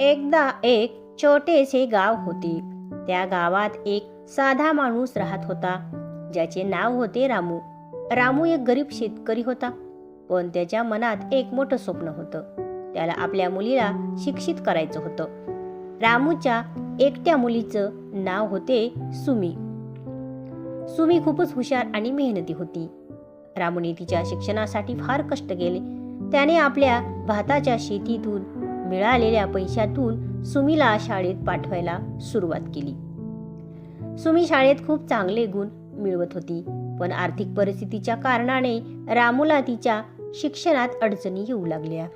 एकदा एक छोटेसे गाव होते. त्या गावात एक साधा माणूस राहत होता. ज्याचे नाव होते रामू. रामू एक गरीब शेतकरी होता. पण त्याच्या मनात एक मोठं स्वप्न होतं. त्याला आपल्या मुलीला शिक्षित करायचं होतं. रामूच्या एकट्या मुलीचं नाव होते सुमी. सुमी खूपच हुशार आणि मेहनती होती. रामूने तिच्या शिक्षणासाठी फार कष्ट केले. त्याने आपल्या भाताच्या शेतीतून मिळालेल्या पैशातून सुमीला शाळेत पाठवायला सुरुवात केली. सुमी शाळेत खूप चांगले गुण मिळवत होती पण आर्थिक परिस्थितीच्या कारणाने रामूला तिच्या शिक्षणात अडचणी येऊ लागल्या.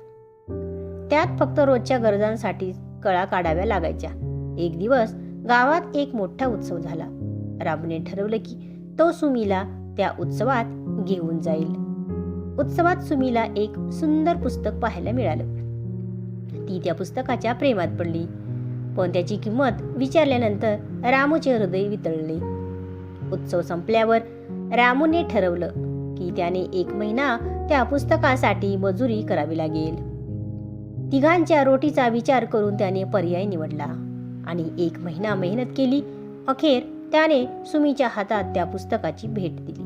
त्यात फक्त रोजच्या गरजांसाठी कळा काढाव्या लागायच्या. एक दिवस गावात एक मोठा उत्सव झाला. रामूने ठरवलं की तो सुमीला त्या उत्सवात घेऊन जाईल. उत्सवात सुमीला एक सुंदर पुस्तक पाहायला मिळालं. ती त्या पुस्तकाच्या प्रेमात पडली. पण त्याची किंमत विचारल्यानंतर रामूचे हृदय वितळले. उत्सव संपल्यावर रामूने ठरवलं की त्याने एक महिना त्या पुस्तकासाठी मजुरी करावी लागेल. तिघांच्या रोटीचा विचार करून त्याने पर्याय निवडला आणि एक महिना मेहनत केली. अखेर त्याने सुमीच्या हातात त्या पुस्तकाची भेट दिली.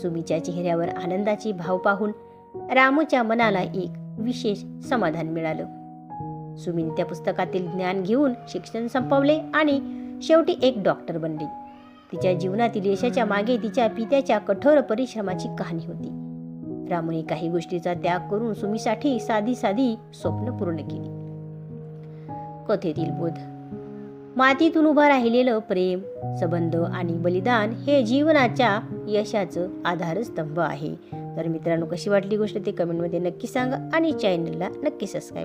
सुमीच्या चेहऱ्यावर आनंदाची भाव पाहून रामूच्या मनाला एक विशेष समाधान मिळालं. सुमीने त्या पुस्तकातील ज्ञान घेऊन शिक्षण संपवले आणि शेवटी एक डॉक्टर बनली. तिच्या जीवनातील यशाच्या मागे तिच्या पित्याच्या कठोर परिश्रमाची कहाणी होती. रामूने काही गोष्टीचा त्याग करून सुमीसाठी साधी साधी स्वप्न पूर्ण केली. कथेतील बोध. मातीतून उभं राहिलेलं प्रेम संबंध आणि बलिदान हे जीवनाच्या यशाचं आधारस्तंभ आहे. तर मित्रांनो कशी वाटली गोष्ट ते कमेंटमध्ये नक्की सांगा आणि चॅनलला नक्की सबस्क्राईब